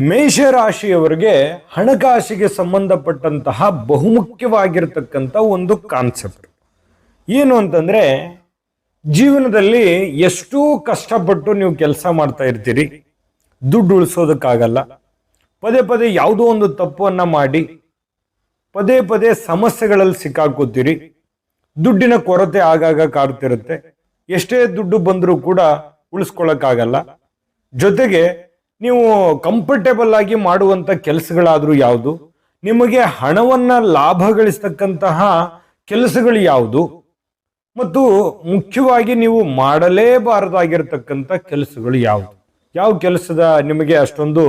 ಮೇಷರಾಶಿಯವರಿಗೆ ಹಣಕಾಸಿಗೆ ಸಂಬಂಧಪಟ್ಟಂತಹ ಬಹುಮುಖ್ಯವಾಗಿರ್ತಕ್ಕಂಥ ಒಂದು ಕಾನ್ಸೆಪ್ಟ್. ಏನು ಅಂತಂದ್ರೆ, ಜೀವನದಲ್ಲಿ ಎಷ್ಟೂ ಕಷ್ಟಪಟ್ಟು ನೀವು ಕೆಲಸ ಮಾಡ್ತಾ ಇರ್ತೀರಿ. ದುಡ್ಡು ಉಳಿಸೋದಕ್ಕಾಗಲ್ಲ. ಪದೇ ಪದೇ ಯಾವುದೋ ಒಂದು ತಪ್ಪನ್ನು ಮಾಡಿ, ಪದೇ ಪದೇ ಸಮಸ್ಯೆಗಳಲ್ಲಿ ಸಿಕ್ಕಾಕೋತೀರಿ. ದುಡ್ಡಿನ ಕೊರತೆ ಆಗಾಗ ಕಾಡ್ತಿರುತ್ತೆ. ಎಷ್ಟೇ ದುಡ್ಡು ಬಂದರೂ ಕೂಡ ಉಳಿಸ್ಕೊಳ್ಳೋಕ್ಕಾಗಲ್ಲ ಜೊತೆಗೆ ನೀವು ಕಂಫರ್ಟೇಬಲ್ ಆಗಿ ಮಾಡುವಂತ ಕೆಲಸಗಳಾದರೂ ಯಾವುದು? ನಿಮಗೆ ಹಣವನ್ನ ಲಾಭ ಗಳಿಸ್ತಕ್ಕಂತಹ ಕೆಲಸಗಳು ಯಾವುದು? ಮತ್ತು ಮುಖ್ಯವಾಗಿ ನೀವು ಮಾಡಲೇಬಾರದಾಗಿರ್ತಕ್ಕಂಥ ಕೆಲಸಗಳು ಯಾವುದು? ಯಾವ ಕೆಲಸದ ನಿಮಗೆ ಅಷ್ಟೊಂದು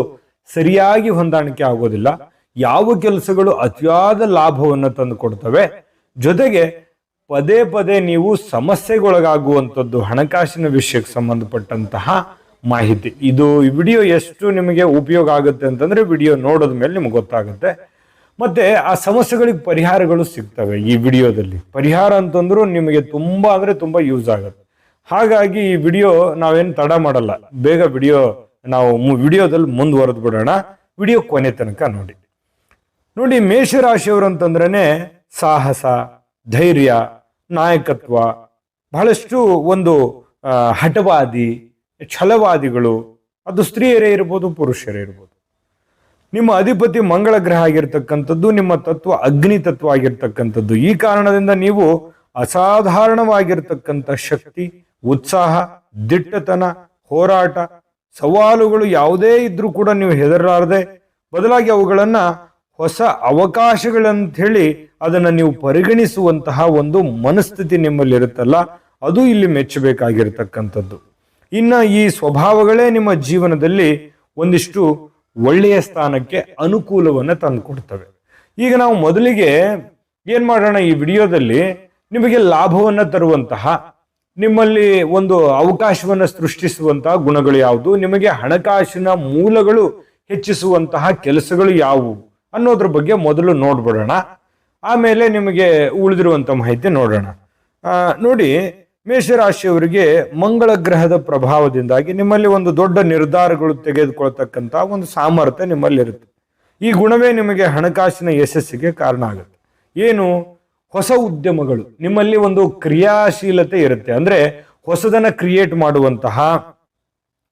ಸರಿಯಾಗಿ ಹೊಂದಾಣಿಕೆ ಆಗೋದಿಲ್ಲ. ಯಾವ ಕೆಲಸಗಳು ಅತಿಯಾದ ಲಾಭವನ್ನು ತಂದು ಕೊಡ್ತವೆ? ಜೊತೆಗೆ ಪದೇ ಪದೇ ನೀವು ಸಮಸ್ಯೆಗೊಳಗಾಗುವಂಥದ್ದು ಹಣಕಾಸಿನ ವಿಷಯಕ್ಕೆ ಸಂಬಂಧಪಟ್ಟಂತಹ ಮಾಹಿತಿ. ಇದು ವಿಡಿಯೋ ಎಷ್ಟು ನಿಮಗೆ ಉಪಯೋಗ ಆಗುತ್ತೆ ಅಂತಂದ್ರೆ ವಿಡಿಯೋ ನೋಡೋದ ಮೇಲೆ ನಿಮ್ಗೆ ಗೊತ್ತಾಗುತ್ತೆ. ಮತ್ತೆ ಆ ಸಮಸ್ಯೆಗಳಿಗೆ ಪರಿಹಾರಗಳು ಸಿಗ್ತವೆ ಈ ವಿಡಿಯೋದಲ್ಲಿ. ಪರಿಹಾರ ಅಂತಂದ್ರು ನಿಮಗೆ ತುಂಬಾ ಅಂದರೆ ತುಂಬಾ ಯೂಸ್ ಆಗುತ್ತೆ. ಹಾಗಾಗಿ ಈ ವಿಡಿಯೋ ನಾವೇನು ತಡ ಮಾಡಲ್ಲ. ಬೇಗ ವಿಡಿಯೋ ನಾವು ವಿಡಿಯೋದಲ್ಲಿ ಮುಂದುವರೆದು ಬಿಡೋಣ. ವಿಡಿಯೋ ಕೊನೆ ತನಕ ನೋಡಿ. ನೋಡಿ ಮೇಷರಾಶಿಯವರು ಅಂತಂದ್ರೆ ಸಾಹಸ, ಧೈರ್ಯ, ನಾಯಕತ್ವ, ಬಹಳಷ್ಟು ಒಂದು ಹಠವಾದಿ ಛಲವಾದಿಗಳು. ಅದು ಸ್ತ್ರೀಯರೇ ಇರ್ಬೋದು, ಪುರುಷರೇ ಇರ್ಬೋದು. ನಿಮ್ಮ ಅಧಿಪತಿ ಮಂಗಳ ಗ್ರಹ ಆಗಿರ್ತಕ್ಕಂಥದ್ದು, ನಿಮ್ಮ ತತ್ವ ಅಗ್ನಿ ತತ್ವ ಆಗಿರ್ತಕ್ಕಂಥದ್ದು. ಈ ಕಾರಣದಿಂದ ನೀವು ಅಸಾಧಾರಣವಾಗಿರ್ತಕ್ಕಂಥ ಶಕ್ತಿ, ಉತ್ಸಾಹ, ದಿಟ್ಟತನ, ಹೋರಾಟ, ಸವಾಲುಗಳು ಯಾವುದೇ ಇದ್ರೂ ಕೂಡ ನೀವು ಹೆದರಾರದೆ ಬದಲಾಗಿ ಅವುಗಳನ್ನ ಹೊಸ ಅವಕಾಶಗಳಂಥೇಳಿ ಅದನ್ನ ನೀವು ಪರಿಗಣಿಸುವಂತಹ ಒಂದು ಮನಸ್ಥಿತಿ ನಿಮ್ಮಲ್ಲಿ ಇರುತ್ತಲ್ಲ ಅದು ಇಲ್ಲಿ ಮೆಚ್ಚಬೇಕಾಗಿರ್ತಕ್ಕಂಥದ್ದು. ಇನ್ನ ಈ ಸ್ವಭಾವಗಳೇ ನಿಮ್ಮ ಜೀವನದಲ್ಲಿ ಒಂದಿಷ್ಟು ಒಳ್ಳೆಯ ಸ್ಥಾನಕ್ಕೆ ಅನುಕೂಲವನ್ನ ತಂದುಕೊಡ್ತವೆ. ಈಗ ನಾವು ಮೊದಲಿಗೆ ಏನ್ ಮಾಡೋಣ ಈ ವಿಡಿಯೋದಲ್ಲಿ ನಿಮಗೆ ಲಾಭವನ್ನ ತರುವಂತಹ ನಿಮ್ಮಲ್ಲಿ ಒಂದು ಅವಕಾಶವನ್ನ ಸೃಷ್ಟಿಸುವಂತಹ ಗುಣಗಳು ಯಾವುದು, ನಿಮಗೆ ಹಣಕಾಸಿನ ಮೂಲಗಳು ಹೆಚ್ಚಿಸುವಂತಹ ಕೆಲಸಗಳು ಯಾವುವು ಅನ್ನೋದ್ರ ಬಗ್ಗೆ ಮೊದಲು ನೋಡ್ಬಿಡೋಣ. ಆಮೇಲೆ ನಿಮಗೆ ಉಳಿದಿರುವಂತ ಮಾಹಿತಿ ನೋಡೋಣ. ನೋಡಿ ಮೇಷರಾಶಿಯವರಿಗೆ ಮಂಗಳ ಗ್ರಹದ ಪ್ರಭಾವದಿಂದಾಗಿ ನಿಮ್ಮಲ್ಲಿ ಒಂದು ದೊಡ್ಡ ನಿರ್ಧಾರಗಳು ತೆಗೆದುಕೊಳ್ತಕ್ಕಂಥ ಒಂದು ಸಾಮರ್ಥ್ಯ ನಿಮ್ಮಲ್ಲಿ ಇರುತ್ತೆ ಈ ಗುಣವೇ ನಿಮಗೆ ಹಣಕಾಸಿನ ಯಶಸ್ಸಿಗೆ ಕಾರಣ ಆಗುತ್ತೆ. ಏನು? ಹೊಸ ಉದ್ಯಮಗಳು. ನಿಮ್ಮಲ್ಲಿ ಒಂದು ಕ್ರಿಯಾಶೀಲತೆ ಇರುತ್ತೆ. ಅಂದ್ರೆ ಹೊಸದನ್ನ ಕ್ರಿಯೇಟ್ ಮಾಡುವಂತಹ,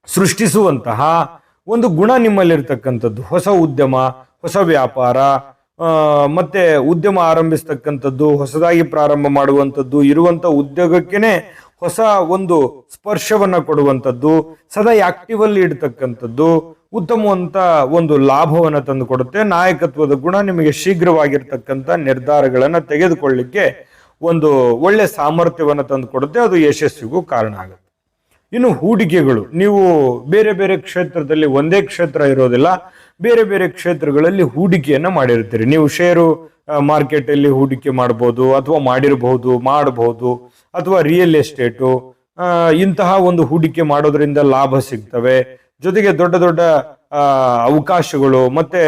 ಸೃಷ್ಟಿಸುವಂತಹ ಒಂದು ಗುಣ ನಿಮ್ಮಲ್ಲಿರ್ತಕ್ಕಂಥದ್ದು. ಹೊಸ ಉದ್ಯಮ, ಹೊಸ ವ್ಯಾಪಾರ ಮತ್ತೆ ಉದ್ಯಮ ಆರಂಭಿಸ್ತಕ್ಕಂಥದ್ದು, ಹೊಸದಾಗಿ ಪ್ರಾರಂಭ ಮಾಡುವಂಥದ್ದು ಇರುವಂತ ಉದ್ಯೋಗಕ್ಕೇನೆ ಹೊಸ ಒಂದು ಸ್ಪರ್ಶವನ್ನ ಕೊಡುವಂಥದ್ದು, ಸದಾ ಆಕ್ಟಿವ್ ಅಲ್ಲಿ ಇಡ್ತಕ್ಕಂಥದ್ದು, ಉತ್ತಮವಂತ ಒಂದು ಲಾಭವನ್ನ ತಂದು ಕೊಡುತ್ತೆ ನಾಯಕತ್ವದ ಗುಣ ನಿಮಗೆ ಶೀಘ್ರವಾಗಿರ್ತಕ್ಕಂಥ ನಿರ್ಧಾರಗಳನ್ನು ತೆಗೆದುಕೊಳ್ಳಿಕ್ಕೆ ಒಂದು ಒಳ್ಳೆ ಸಾಮರ್ಥ್ಯವನ್ನ ತಂದು ಕೊಡುತ್ತೆ ಅದು ಯಶಸ್ವಿಗೂ ಕಾರಣ ಆಗುತ್ತೆ. ಇನ್ನು ಹೂಡಿಕೆಗಳು. ನೀವು ಬೇರೆ ಬೇರೆ ಕ್ಷೇತ್ರದಲ್ಲಿ ಒಂದೇ ಕ್ಷೇತ್ರ ಇರೋದಿಲ್ಲ. ಬೇರೆ ಬೇರೆ ಕ್ಷೇತ್ರಗಳಲ್ಲಿ ಹೂಡಿಕೆಯನ್ನ ಮಾಡಿರ್ತೀರಿ ನೀವು ಷೇರು ಮಾರ್ಕೆಟ್ ಅಲ್ಲಿ ಹೂಡಿಕೆ ಮಾಡಬಹುದು ಅಥವಾ ಮಾಡಿರಬಹುದು ಮಾಡಬಹುದು ಅಥವಾ ರಿಯಲ್ ಎಸ್ಟೇಟು ಇಂತಹ ಒಂದು ಹೂಡಿಕೆ ಮಾಡೋದ್ರಿಂದ ಲಾಭ ಸಿಗ್ತವೆ. ಜೊತೆಗೆ ದೊಡ್ಡ ದೊಡ್ಡ ಅವಕಾಶಗಳು ಮತ್ತೆ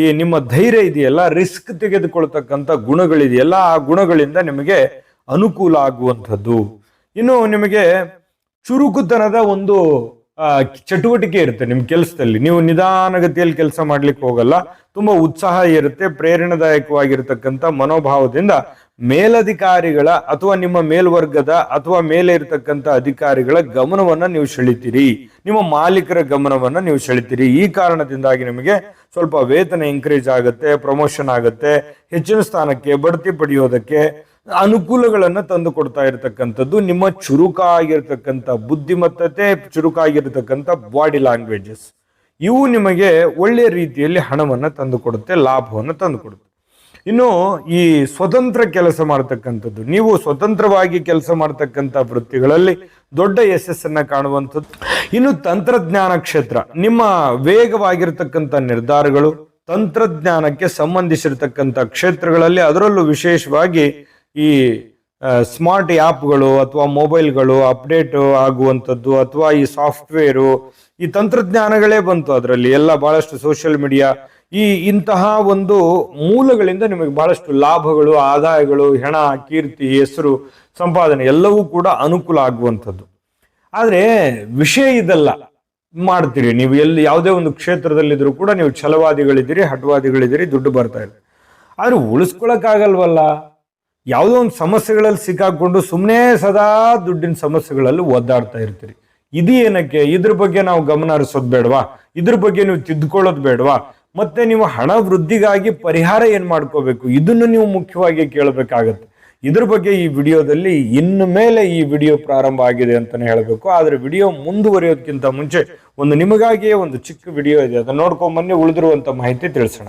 ಈ ನಿಮ್ಮ ಧೈರ್ಯ ಇದೆಯಲ್ಲ ರಿಸ್ಕ್ ತೆಗೆದುಕೊಳ್ತಕ್ಕಂಥ ಗುಣಗಳಿದೆಯಲ್ಲ, ಆ ಗುಣಗಳಿಂದ ನಿಮಗೆ ಅನುಕೂಲ ಆಗುವಂಥದ್ದು. ಇನ್ನು ನಿಮಗೆ ಚುರುಕುತನದ ಒಂದು ಚಟುವಟಿಕೆ ಇರುತ್ತೆ ನಿಮ್ಮ ಕೆಲಸದಲ್ಲಿ. ನೀವು ನಿಧಾನಗತಿಯಲ್ಲಿ ಕೆಲಸ ಮಾಡ್ಲಿಕ್ಕೆ ಹೋಗಲ್ಲ, ತುಂಬಾ ಉತ್ಸಾಹ ಇರುತ್ತೆ, ಪ್ರೇರಣಾದಾಯಕವಾಗಿರ್ತಕ್ಕಂಥ ಮನೋಭಾವದಿಂದ ಮೇಲಧಿಕಾರಿಗಳ ಅಥವಾ ನಿಮ್ಮ ಮೇಲ್ವರ್ಗದ ಅಥವಾ ಮೇಲೆ ಇರತಕ್ಕಂಥ ಅಧಿಕಾರಿಗಳ ಗಮನವನ್ನ ನೀವು ಸೆಳಿತೀರಿ. ನಿಮ್ಮ ಮಾಲೀಕರ ಗಮನವನ್ನ ನೀವು ಸೆಳಿತೀರಿ. ಈ ಕಾರಣದಿಂದಾಗಿ ನಿಮಗೆ ಸ್ವಲ್ಪ ವೇತನ ಇನ್ಕ್ರೀಸ್ ಆಗುತ್ತೆ ಪ್ರಮೋಷನ್ ಆಗುತ್ತೆ, ಹೆಚ್ಚಿನ ಸ್ಥಾನಕ್ಕೆ ಬಡ್ತಿ ಪಡೆಯೋದಕ್ಕೆ ಅನುಕೂಲಗಳನ್ನ ತಂದು ಕೊಡ್ತಾ ಇರತಕ್ಕಂಥದ್ದು, ನಿಮ್ಮ ಚುರುಕಾಗಿರ್ತಕ್ಕಂಥ ಬುದ್ಧಿಮತ್ತತೆ, ಚುರುಕಾಗಿರ್ತಕ್ಕಂಥ ಬಾಡಿ ಲ್ಯಾಂಗ್ವೇಜಸ್ ಇವು ನಿಮಗೆ ಒಳ್ಳೆಯ ರೀತಿಯಲ್ಲಿ ಹಣವನ್ನು ತಂದು ಕೊಡುತ್ತೆ, ಲಾಭವನ್ನ ತಂದು ಕೊಡುತ್ತೆ. ಇನ್ನು ಈ ಸ್ವತಂತ್ರ ಕೆಲಸ ಮಾಡತಕ್ಕಂಥದ್ದು, ನೀವು ಸ್ವತಂತ್ರವಾಗಿ ಕೆಲಸ ಮಾಡ್ತಕ್ಕಂಥ ವೃತ್ತಿಗಳಲ್ಲಿ ದೊಡ್ಡ ಯಶಸ್ಸನ್ನು ಕಾಣುವಂಥದ್ದು. ಇನ್ನು ತಂತ್ರಜ್ಞಾನ ಕ್ಷೇತ್ರ, ನಿಮ್ಮ ವೇಗವಾಗಿರ್ತಕ್ಕಂಥ ನಿರ್ಧಾರಗಳು ತಂತ್ರಜ್ಞಾನಕ್ಕೆ ಸಂಬಂಧಿಸಿರ್ತಕ್ಕಂಥ ಕ್ಷೇತ್ರಗಳಲ್ಲಿ ಅದರಲ್ಲೂ ವಿಶೇಷವಾಗಿ ಈ ಸ್ಮಾರ್ಟ್ ಆ್ಯಪ್ಗಳು ಅಥವಾ ಮೊಬೈಲ್ಗಳು ಅಪ್ಡೇಟ್ ಆಗುವಂಥದ್ದು ಅಥವಾ ಈ ಸಾಫ್ಟ್ವೇರು ಈ ತಂತ್ರಜ್ಞಾನಗಳೇ ಬಂತು ಅದರಲ್ಲಿ. ಎಲ್ಲ ಬಹಳಷ್ಟು ಸೋಷಿಯಲ್ ಮೀಡಿಯಾ ಈ ಇಂತಹ ಒಂದು ಮೂಲಗಳಿಂದ ನಿಮಗೆ ಬಹಳಷ್ಟು ಲಾಭಗಳು, ಆದಾಯಗಳು, ಹೆಣ, ಕೀರ್ತಿ, ಹೆಸರು, ಸಂಪಾದನೆ ಎಲ್ಲವೂ ಕೂಡ ಅನುಕೂಲ ಆಗುವಂಥದ್ದು. ಆದರೆ ವಿಷಯ ಇದಲ್ಲ. ಮಾಡ್ತೀರಿ ನೀವು ಎಲ್ಲಿ ಯಾವುದೇ ಒಂದು ಕ್ಷೇತ್ರದಲ್ಲಿದ್ದರೂ ಕೂಡ ನೀವು ಛಲವಾದಿಗಳಿದ್ದೀರಿ ಹಟವಾದಿಗಳಿದ್ದೀರಿ ದುಡ್ಡು ಬರ್ತಾ ಇದೆ. ಆದ್ರೆ ಉಳಿಸ್ಕೊಳಕ್ಕಾಗಲ್ವಲ್ಲ. ಯಾವುದೋ ಒಂದು ಸಮಸ್ಯೆಗಳಲ್ಲಿ ಸಿಕ್ಕಾಕೊಂಡು ಸುಮ್ಮನೆ ಸದಾ ದುಡ್ಡಿನ ಸಮಸ್ಯೆಗಳಲ್ಲಿ ಒದ್ದಾಡ್ತಾ ಇರ್ತೀರಿ. ಇದು ಏನಕ್ಕೆ? ಇದ್ರ ಬಗ್ಗೆ ನಾವು ಗಮನ ಹರಿಸೋದು ಬೇಡವಾ? ಇದ್ರ ಬಗ್ಗೆ ನೀವು ತಿದ್ದುಕೊಳ್ಳೋದು ಬೇಡವಾ? ಮತ್ತೆ ನೀವು ಹಣ ವೃದ್ಧಿಗಾಗಿ ಪರಿಹಾರ ಏನು ಮಾಡ್ಕೋಬೇಕು? ಇದನ್ನು ನೀವು ಮುಖ್ಯವಾಗಿ ಕೇಳಬೇಕಾಗತ್ತೆ. ಇದ್ರ ಬಗ್ಗೆ ಈ ವಿಡಿಯೋದಲ್ಲಿ ಇನ್ನು ಮೇಲೆ ಈ ವಿಡಿಯೋ ಪ್ರಾರಂಭ ಆಗಿದೆ ಅಂತಲೇ ಹೇಳಬೇಕು. ಆದ್ರೆ ವಿಡಿಯೋ ಮುಂದುವರಿಯೋದಕ್ಕಿಂತ ಮುಂಚೆ ಒಂದು ನಿಮಗಾಗಿಯೇ ಒಂದು ಚಿಕ್ಕ ವಿಡಿಯೋ ಇದೆ. ಅದನ್ನ ನೋಡ್ಕೊಂಬನ್ನಿ ಉಳಿದಿರುವಂಥ ಮಾಹಿತಿ ತಿಳಿಸೋಣ.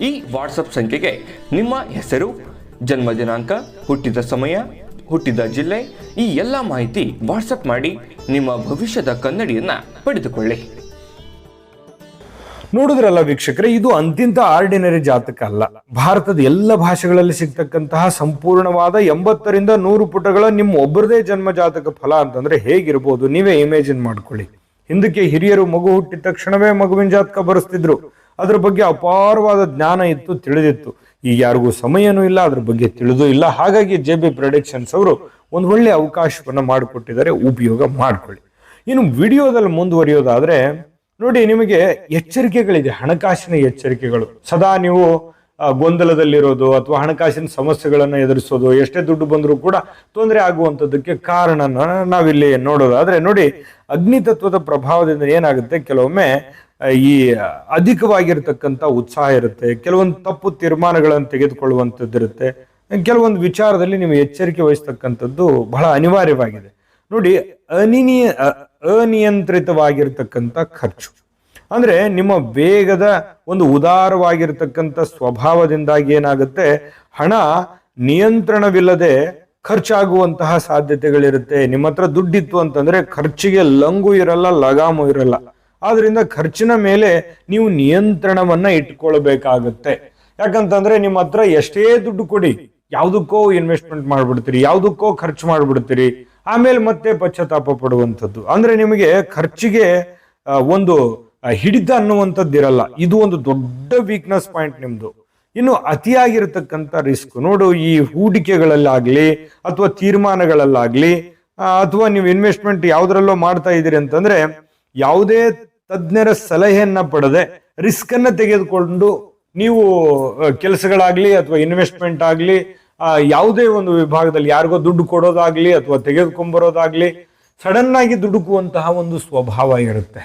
ಈ ವಾಟ್ಸಪ್ ಸಂಖ್ಯೆಗೆ ನಿಮ್ಮ ಹೆಸರು, ಜನ್ಮ ದಿನಾಂಕ, ಹುಟ್ಟಿದ ಸಮಯ, ಹುಟ್ಟಿದ ಜಿಲ್ಲೆ, ಈ ಎಲ್ಲ ಮಾಹಿತಿ ವಾಟ್ಸಪ್ ಮಾಡಿ ನಿಮ್ಮ ಭವಿಷ್ಯದ ಕನ್ನಡಿಯನ್ನ ಪಡೆದುಕೊಳ್ಳಿ. ನೋಡಿದ್ರಲ್ಲ ವೀಕ್ಷಕರೇ, ಇದು ಅಂತಿಂತ ಆರ್ಡಿನರಿ ಜಾತಕ ಅಲ್ಲ. ಭಾರತದ ಎಲ್ಲ ಭಾಷೆಗಳಲ್ಲಿ ಸಿಗ್ತಕ್ಕಂತಹ ಸಂಪೂರ್ಣವಾದ ಎಂಬತ್ತರಿಂದ ನೂರು ಪುಟಗಳ ನಿಮ್ಮ ಒಬ್ಬರದೇ ಜನ್ಮ ಜಾತಕ ಫಲ ಅಂತಂದ್ರೆ ಹೇಗಿರ್ಬೋದು, ನೀವೇ ಇಮೇಜಿನ್ ಮಾಡ್ಕೊಳ್ಳಿ. ಹಿಂದಕ್ಕೆ ಹಿರಿಯರು ಮಗು ಹುಟ್ಟಿದ ತಕ್ಷಣವೇ ಮಗುವಿನ ಜಾತಕ ಬರೆಸ್ತಿದ್ರು. ಅದ್ರ ಬಗ್ಗೆ ಅಪಾರವಾದ ಜ್ಞಾನ ಇತ್ತು, ತಿಳಿದಿತ್ತು. ಈಗ ಯಾರಿಗೂ ಸಮಯನೂ ಇಲ್ಲ, ಅದ್ರ ಬಗ್ಗೆ ತಿಳಿದು ಇಲ್ಲ. ಹಾಗಾಗಿ ಜೆ ಬಿ ಪ್ರೊಡಕ್ಷನ್ಸ್ ಅವರು ಒಂದು ಒಳ್ಳೆ ಅವಕಾಶವನ್ನು ಮಾಡಿಕೊಟ್ಟಿದ್ದಾರೆ, ಉಪಯೋಗ ಮಾಡಿಕೊಳ್ಳಿ. ಇನ್ನು ವಿಡಿಯೋದಲ್ಲಿ ಮುಂದುವರಿಯೋದಾದರೆ, ನೋಡಿ ನಿಮಗೆ ಎಚ್ಚರಿಕೆಗಳಿದೆ, ಹಣಕಾಸಿನ ಎಚ್ಚರಿಕೆಗಳು. ಸದಾ ನೀವು ಗೊಂದಲದಲ್ಲಿರೋದು ಅಥವಾ ಹಣಕಾಸಿನ ಸಮಸ್ಯೆಗಳನ್ನು ಎದುರಿಸೋದು, ಎಷ್ಟೇ ದುಡ್ಡು ಬಂದರೂ ಕೂಡ ತೊಂದರೆ ಆಗುವಂಥದ್ದಕ್ಕೆ ಕಾರಣನ ನಾವಿಲ್ಲಿ ನೋಡೋದಾದರೆ, ನೋಡಿ ಅಗ್ನಿ ತತ್ವದ ಪ್ರಭಾವದಿಂದ ಏನಾಗುತ್ತೆ? ಕೆಲವೊಮ್ಮೆ ಈ ಅಧಿಕವಾಗಿರ್ತಕ್ಕಂಥ ಉತ್ಸಾಹ ಇರುತ್ತೆ. ಕೆಲವೊಂದು ತಪ್ಪು ತೀರ್ಮಾನಗಳನ್ನು ತೆಗೆದುಕೊಳ್ಳುವಂಥದ್ದು ಇರುತ್ತೆ. ಕೆಲವೊಂದು ವಿಚಾರದಲ್ಲಿ ನೀವು ಎಚ್ಚರಿಕೆ ವಹಿಸ್ತಕ್ಕಂಥದ್ದು ಬಹಳ ಅನಿವಾರ್ಯವಾಗಿದೆ. ನೋಡಿ ಅನಿನಿಯ ಅನಿಯಂತ್ರಿತವಾಗಿರ್ತಕ್ಕಂಥ ಖರ್ಚು. ಅಂದ್ರೆ ನಿಮ್ಮ ವೇಗದ ಒಂದು ಉದಾರವಾಗಿರ್ತಕ್ಕಂಥ ಸ್ವಭಾವದಿಂದಾಗಿ ಏನಾಗುತ್ತೆ? ಹಣ ನಿಯಂತ್ರಣವಿಲ್ಲದೆ ಖರ್ಚಾಗುವಂತಹ ಸಾಧ್ಯತೆಗಳಿರುತ್ತೆ. ನಿಮ್ಮ ಹತ್ರ ದುಡ್ಡಿತ್ತು ಅಂತಂದ್ರೆ ಖರ್ಚಿಗೆ ಲಂಗು ಇರಲ್ಲ, ಲಗಾಮು ಇರಲ್ಲ. ಆದ್ರಿಂದ ಖರ್ಚಿನ ಮೇಲೆ ನೀವು ನಿಯಂತ್ರಣವನ್ನ ಇಟ್ಕೊಳ್ಬೇಕಾಗತ್ತೆ. ಯಾಕಂತಂದ್ರೆ ನಿಮ್ಮ ಹತ್ರ ಎಷ್ಟೇ ದುಡ್ಡು ಕೊಡಿ, ಯಾವುದಕ್ಕೋ ಇನ್ವೆಸ್ಟ್ಮೆಂಟ್ ಮಾಡ್ಬಿಡ್ತೀರಿ, ಯಾವುದಕ್ಕೋ ಖರ್ಚು ಮಾಡ್ಬಿಡ್ತೀರಿ, ಆಮೇಲೆ ಮತ್ತೆ ಪಶ್ಚಾತ್ತಾಪ ಪಡುವಂಥದ್ದು. ಅಂದ್ರೆ ನಿಮಗೆ ಖರ್ಚಿಗೆ ಒಂದು ಹಿಡಿತ ಅನ್ನುವಂಥದ್ದು ಇರಲ್ಲ ಇದು ಒಂದು ದೊಡ್ಡ ವೀಕ್ನೆಸ್ ಪಾಯಿಂಟ್ ನಿಮ್ದು. ಇನ್ನು ಅತಿಯಾಗಿರತಕ್ಕಂಥ ರಿಸ್ಕ್ ನೋಡು, ಈ ಹೂಡಿಕೆಗಳಲ್ಲಾಗ್ಲಿ ಅಥವಾ ತೀರ್ಮಾನಗಳಲ್ಲಾಗ್ಲಿ ಅಥವಾ ನೀವು ಇನ್ವೆಸ್ಟ್ಮೆಂಟ್ ಯಾವ್ದ್ರಲ್ಲೋ ಮಾಡ್ತಾ ಇದ್ದೀರಿ ಅಂತಂದ್ರೆ ಯಾವುದೇ ತಜ್ಞರ ಸಲಹೆಯನ್ನ ಪಡೆದೆ ರಿಸ್ಕ್ ಅನ್ನ ತೆಗೆದುಕೊಂಡು ನೀವು ಕೆಲಸಗಳಾಗ್ಲಿ ಅಥವಾ ಇನ್ವೆಸ್ಟ್ಮೆಂಟ್ ಆಗ್ಲಿ ಯಾವುದೇ ಒಂದು ವಿಭಾಗದಲ್ಲಿ ಯಾರಿಗೋ ದುಡ್ಡು ಕೊಡೋದಾಗ್ಲಿ ಅಥವಾ ತೆಗೆದುಕೊಂಬರೋದಾಗ್ಲಿ ಸಡನ್ ಆಗಿ ದುಡುಕುವಂತಹ ಒಂದು ಸ್ವಭಾವ ಇರುತ್ತೆ.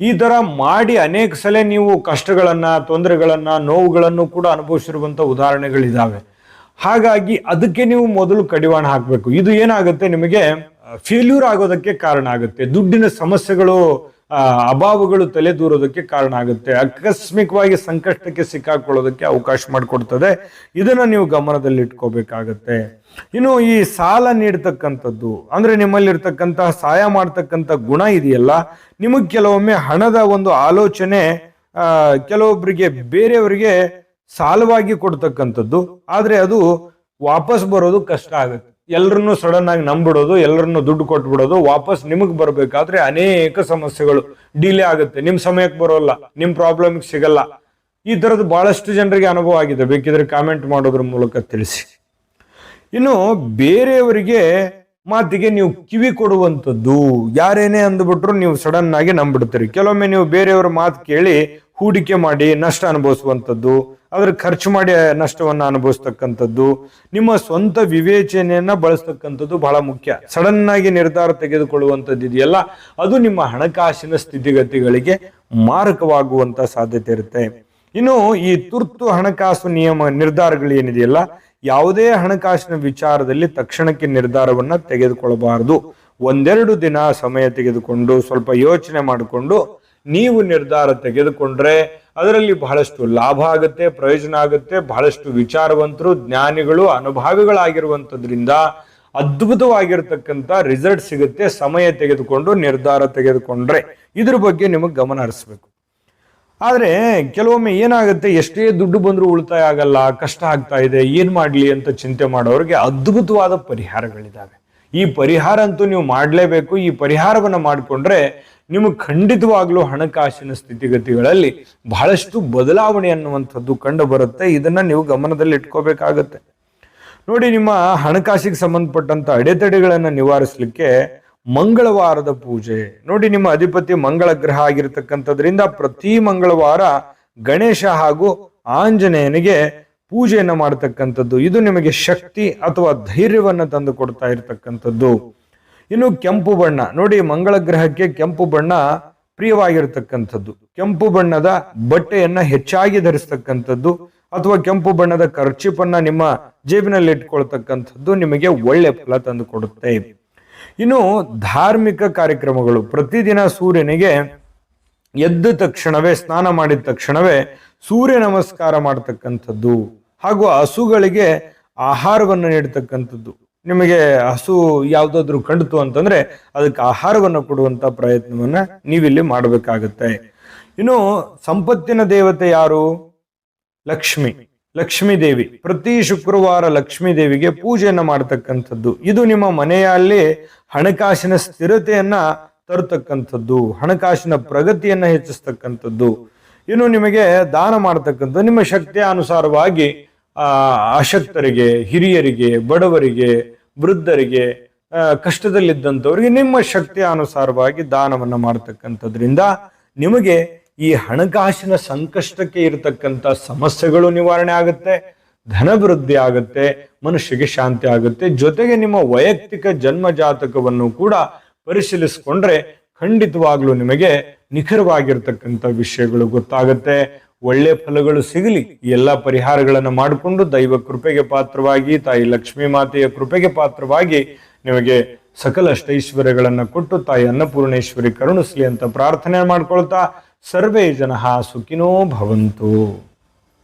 ಈ ತರ ಮಾಡಿ ಅನೇಕ ಸಲ ನೀವು ಕಷ್ಟಗಳನ್ನ, ತೊಂದರೆಗಳನ್ನ, ನೋವುಗಳನ್ನು ಕೂಡ ಅನುಭವಿಸಿರುವಂತ ಉದಾಹರಣೆಗಳಿದ್ದಾವೆ ಹಾಗಾಗಿ ಅದಕ್ಕೆ ನೀವು ಮೊದಲು ಕಡಿವಾಣ ಹಾಕಬೇಕು. ಇದು ಏನಾಗುತ್ತೆ ನಿಮಗೆ? ಫೇಲ್ಯೂರ್ ಆಗೋದಕ್ಕೆ ಕಾರಣ ಆಗುತ್ತೆ. ದುಡ್ಡಿನ ಸಮಸ್ಯೆಗಳು ಅಭಾವಗಳು ತಲೆ ತಲೆದೂರೋದಕ್ಕೆ ಕಾರಣ ಆಗುತ್ತೆ. ಆಕಸ್ಮಿಕವಾಗಿ ಸಂಕಷ್ಟಕ್ಕೆ ಸಿಕ್ಕಾಕೊಳ್ಳೋದಕ್ಕೆ ಅವಕಾಶ ಮಾಡಿಕೊಡ್ತದೆ. ಇದನ್ನ ನೀವು ಗಮನದಲ್ಲಿ ಇಟ್ಕೋಬೇಕಾಗತ್ತೆ ಇನ್ನು ಈ ಸಾಲ ನೀಡ್ತಕ್ಕಂಥದ್ದು, ಅಂದ್ರೆ ನಿಮ್ಮಲ್ಲಿರ್ತಕ್ಕಂತಹ ಸಹಾಯ ಮಾಡ್ತಕ್ಕಂಥ ಗುಣ ಇದೆಯಲ್ಲ, ನಿಮಗೆ ಕೆಲವೊಮ್ಮೆ ಹಣದ ಒಂದು ಆಲೋಚನೆ ಕೆಲವೊಬ್ಬರಿಗೆ ಬೇರೆಯವರಿಗೆ ಸಾಲವಾಗಿ ಕೊಡ್ತಕ್ಕಂಥದ್ದು, ಆದರೆ ಅದು ವಾಪಸ್ ಬರೋದು ಕಷ್ಟ ಆಗುತ್ತೆ. ಎಲ್ಲರನ್ನು ಸಡನ್ ಆಗಿ ನಂಬಿಡೋದು ಎಲ್ಲರನ್ನು ದುಡ್ಡು ಕೊಟ್ಬಿಡೋದು, ವಾಪಸ್ ನಿಮಗೆ ಬರಬೇಕಾದ್ರೆ ಅನೇಕ ಸಮಸ್ಯೆಗಳು ಡಿಲೇ ಆಗುತ್ತೆ. ನಿಮ್ ಸಮಯಕ್ಕೆ ಬರೋಲ್ಲ, ನಿಮ್ ಪ್ರಾಬ್ಲಮ್ ಸಿಗಲ್ಲ. ಈ ತರದ್ದು ಬಹಳಷ್ಟು ಜನರಿಗೆ ಅನುಭವ ಆಗಿದೆ. ಬೇಕಿದ್ರೆ ಕಾಮೆಂಟ್ ಮಾಡೋದ್ರ ಮೂಲಕ ತಿಳಿಸಿ. ಇನ್ನು ಬೇರೆಯವರಿಗೆ ಮಾತಿಗೆ ನೀವು ಕಿವಿ ಕೊಡುವಂಥದ್ದು, ಯಾರೇನೇ ಅಂದ್ಬಿಟ್ರು ನೀವು ಸಡನ್ ಆಗಿ ನಂಬಿಡ್ತೀರಿ. ಕೆಲವೊಮ್ಮೆ ನೀವು ಬೇರೆಯವರ ಮಾತು ಕೇಳಿ ಹೂಡಿಕೆ ಮಾಡಿ ನಷ್ಟ ಅನುಭವಿಸುವಂಥದ್ದು ಅದ್ರ ಖರ್ಚು ಮಾಡಿ ನಷ್ಟವನ್ನು ಅನುಭವಿಸ್ತಕ್ಕಂಥದ್ದು, ನಿಮ್ಮ ಸ್ವಂತ ವಿವೇಚನೆಯನ್ನ ಬಳಸ್ತಕ್ಕಂಥದ್ದು ಬಹಳ ಮುಖ್ಯ. ಸಡನ್ ಆಗಿ ನಿರ್ಧಾರ ತೆಗೆದುಕೊಳ್ಳುವಂಥದ್ದು ಇದೆಯಲ್ಲ, ಅದು ನಿಮ್ಮ ಹಣಕಾಸಿನ ಸ್ಥಿತಿಗತಿಗಳಿಗೆ ಮಾರಕವಾಗುವಂತ ಸಾಧ್ಯತೆ ಇರುತ್ತೆ. ಇನ್ನು ಈ ತುರ್ತು ಹಣಕಾಸು ನಿಯಮ, ನಿರ್ಧಾರಗಳು ಏನಿದೆಯಲ್ಲ, ಯಾವುದೇ ಹಣಕಾಸಿನ ವಿಚಾರದಲ್ಲಿ ತಕ್ಷಣಕ್ಕೆ ನಿರ್ಧಾರವನ್ನ ತೆಗೆದುಕೊಳ್ಳಬಾರದು. ಒಂದೆರಡು ದಿನ ಸಮಯ ತೆಗೆದುಕೊಂಡು, ಸ್ವಲ್ಪ ಯೋಚನೆ ಮಾಡಿಕೊಂಡು, ನೀವು ನಿರ್ಧಾರ ತೆಗೆದುಕೊಂಡ್ರೆ ಅದರಲ್ಲಿ ಬಹಳಷ್ಟು ಲಾಭ ಆಗುತ್ತೆ, ಪ್ರಯೋಜನ ಆಗುತ್ತೆ, ಬಹಳಷ್ಟು ವಿಚಾರವಂತರು, ಜ್ಞಾನಿಗಳು, ಅನುಭಾವಿಗಳಾಗಿರುವಂಥದ್ರಿಂದ ಅದ್ಭುತವಾಗಿರ್ತಕ್ಕಂಥ ರಿಸಲ್ಟ್ ಸಿಗುತ್ತೆ, ಸಮಯ ತೆಗೆದುಕೊಂಡು, ನಿರ್ಧಾರ ತೆಗೆದುಕೊಂಡ್ರೆ. ಇದ್ರ ಬಗ್ಗೆ ನಿಮಗೆ ಗಮನ ಹರಿಸ್ಬೇಕು. ಆದರೆ ಕೆಲವೊಮ್ಮೆ ಏನಾಗುತ್ತೆ, ಎಷ್ಟೇ ದುಡ್ಡು ಬಂದರೂ ಉಳಿತಾಯ ಆಗಲ್ಲ, ಕಷ್ಟ ಆಗ್ತಾ ಇದೆ, ಏನ್ ಮಾಡ್ಲಿ ಅಂತ ಚಿಂತೆ ಮಾಡೋರಿಗೆ ಅದ್ಭುತವಾದ ಪರಿಹಾರಗಳಿದಾವೆ. ಈ ಪರಿಹಾರ ಅಂತೂ ನೀವು ಮಾಡಲೇಬೇಕು, ಈ ಪರಿಹಾರವನ್ನ ಮಾಡಿಕೊಂಡ್ರೆ ನಿಮಗೆ ಖಂಡಿತವಾಗ್ಲೂ ಹಣಕಾಸಿನ ಸ್ಥಿತಿಗತಿಗಳಲ್ಲಿ ಬಹಳಷ್ಟು ಬದಲಾವಣೆ ಅನ್ನುವಂಥದ್ದು ಕಂಡು ಬರುತ್ತೆ. ಇದನ್ನ ನೀವು ಗಮನದಲ್ಲಿ ಇಟ್ಕೋಬೇಕಾಗತ್ತೆ. ನೋಡಿ, ನಿಮ್ಮ ಹಣಕಾಸಿಗೆ ಸಂಬಂಧಪಟ್ಟಂತ ಅಡೆತಡೆಗಳನ್ನು ನಿವಾರಿಸಲಿಕ್ಕೆ ಮಂಗಳವಾರದ ಪೂಜೆ. ನೋಡಿ, ನಿಮ್ಮ ಅಧಿಪತಿ ಮಂಗಳ ಗ್ರಹ ಆಗಿರತಕ್ಕಂಥದ್ರಿಂದ ಪ್ರತಿ ಮಂಗಳವಾರ ಗಣೇಶ ಹಾಗೂ ಆಂಜನೇಯನಿಗೆ ಪೂಜೆಯನ್ನು ಮಾಡತಕ್ಕಂಥದ್ದು. ಇದು ನಿಮಗೆ ಶಕ್ತಿ ಅಥವಾ ಧೈರ್ಯವನ್ನು ತಂದು ಕೊಡ್ತಾ ಇರತಕ್ಕಂಥದ್ದು. ಇನ್ನು ಕೆಂಪು ಬಣ್ಣ. ನೋಡಿ, ಮಂಗಳ ಗ್ರಹಕ್ಕೆ ಕೆಂಪು ಬಣ್ಣ ಪ್ರಿಯವಾಗಿರತಕ್ಕಂಥದ್ದು. ಕೆಂಪು ಬಣ್ಣದ ಬಟ್ಟೆಯನ್ನ ಹೆಚ್ಚಾಗಿ ಧರಿಸ್ತಕ್ಕಂಥದ್ದು ಅಥವಾ ಕೆಂಪು ಬಣ್ಣದ ಖರ್ಚಿಪನ್ನ ನಿಮ್ಮ ಜೇಬಿನಲ್ಲಿ ಇಟ್ಕೊಳ್ತಕ್ಕಂಥದ್ದು ನಿಮಗೆ ಒಳ್ಳೆ ಫಲ ತಂದು ಕೊಡುತ್ತೆ ಇನ್ನು ಧಾರ್ಮಿಕ ಕಾರ್ಯಕ್ರಮಗಳು. ಪ್ರತಿದಿನ ಸೂರ್ಯನಿಗೆ ಎದ್ದ ತಕ್ಷಣವೇ, ಸ್ನಾನ ಮಾಡಿದ ತಕ್ಷಣವೇ ಸೂರ್ಯ ನಮಸ್ಕಾರ ಮಾಡತಕ್ಕಂಥದ್ದು. ಹಾಗೂ ಹಸುಗಳಿಗೆ ಆಹಾರವನ್ನು ನೀಡತಕ್ಕಂಥದ್ದು. ನಿಮಗೆ ಹಸು ಯಾವುದಾದ್ರೂ ಕಂಡಿತು ಅಂತಂದ್ರೆ ಅದಕ್ಕೆ ಆಹಾರವನ್ನು ಕೊಡುವಂತ ಪ್ರಯತ್ನವನ್ನ ನೀವಿಲ್ಲಿ ಮಾಡಬೇಕಾಗತ್ತೆ. ಇನ್ನು ಸಂಪತ್ತಿನ ದೇವತೆ ಯಾರು? ಲಕ್ಷ್ಮಿ. ಲಕ್ಷ್ಮೀ ದೇವಿ. ಪ್ರತಿ ಶುಕ್ರವಾರ ಲಕ್ಷ್ಮೀ ದೇವಿಗೆ ಪೂಜೆಯನ್ನು ಮಾಡತಕ್ಕಂಥದ್ದು. ಇದು ನಿಮ್ಮ ಮನೆಯಲ್ಲಿ ಹಣಕಾಸಿನ ಸ್ಥಿರತೆಯನ್ನ ತರತಕ್ಕಂಥದ್ದು, ಹಣಕಾಸಿನ ಪ್ರಗತಿಯನ್ನ ಹೆಚ್ಚಿಸ್ತಕ್ಕಂಥದ್ದು. ಇನ್ನು ನಿಮಗೆ ದಾನ ಮಾಡತಕ್ಕಂಥದ್ದು ನಿಮ್ಮ ಶಕ್ತಿಯ ಅನುಸಾರವಾಗಿ ಅಶಕ್ತರಿಗೆ, ಹಿರಿಯರಿಗೆ, ಬಡವರಿಗೆ, ವೃದ್ಧರಿಗೆ ಕಷ್ಟದಲ್ಲಿದ್ದಂಥವ್ರಿಗೆ ನಿಮ್ಮ ಶಕ್ತಿಯ ಅನುಸಾರವಾಗಿ ದಾನವನ್ನು ಮಾಡತಕ್ಕಂಥದ್ರಿಂದ ನಿಮಗೆ ಈ ಹಣಕಾಸಿನ ಸಂಕಷ್ಟಕ್ಕೆ ಇರತಕ್ಕಂಥ ಸಮಸ್ಯೆಗಳು ನಿವಾರಣೆ ಆಗುತ್ತೆ, ಧನವೃದ್ಧಿ ಆಗುತ್ತೆ, ಮನುಷ್ಯಗೆ ಶಾಂತಿ ಆಗುತ್ತೆ. ಜೊತೆಗೆ ನಿಮ್ಮ ವೈಯಕ್ತಿಕ ಜನ್ಮ ಜಾತಕವನ್ನು ಕೂಡ ಪರಿಶೀಲಿಸಿಕೊಂಡ್ರೆ ಖಂಡಿತವಾಗ್ಲೂ ನಿಮಗೆ ನಿಖರವಾಗಿರ್ತಕ್ಕಂಥ ವಿಷಯಗಳು ಗೊತ್ತಾಗುತ್ತೆ. ಒಳ್ಳೆ ಫಲಗಳು ಸಿಗಲಿ. ಎಲ್ಲ ಪರಿಹಾರಗಳನ್ನು ಮಾಡಿಕೊಂಡು ದೈವ ಕೃಪೆಗೆ ಪಾತ್ರವಾಗಿ, ತಾಯಿ ಲಕ್ಷ್ಮೀ ಮಾತೆಯ ಕೃಪೆಗೆ ಪಾತ್ರವಾಗಿ ನಿಮಗೆ ಸಕಲ ಅಷ್ಟೈಶ್ವರ್ಯಗಳನ್ನು ಕೊಟ್ಟು ತಾಯಿ ಅನ್ನಪೂರ್ಣೇಶ್ವರಿ ಕರುಣಿಸಲಿ ಅಂತ ಪ್ರಾರ್ಥನೆ ಮಾಡ್ಕೊಳ್ತಾ ಸರ್ವೇ ಜನ ಸುಖಿನೋ ಭವಂತು.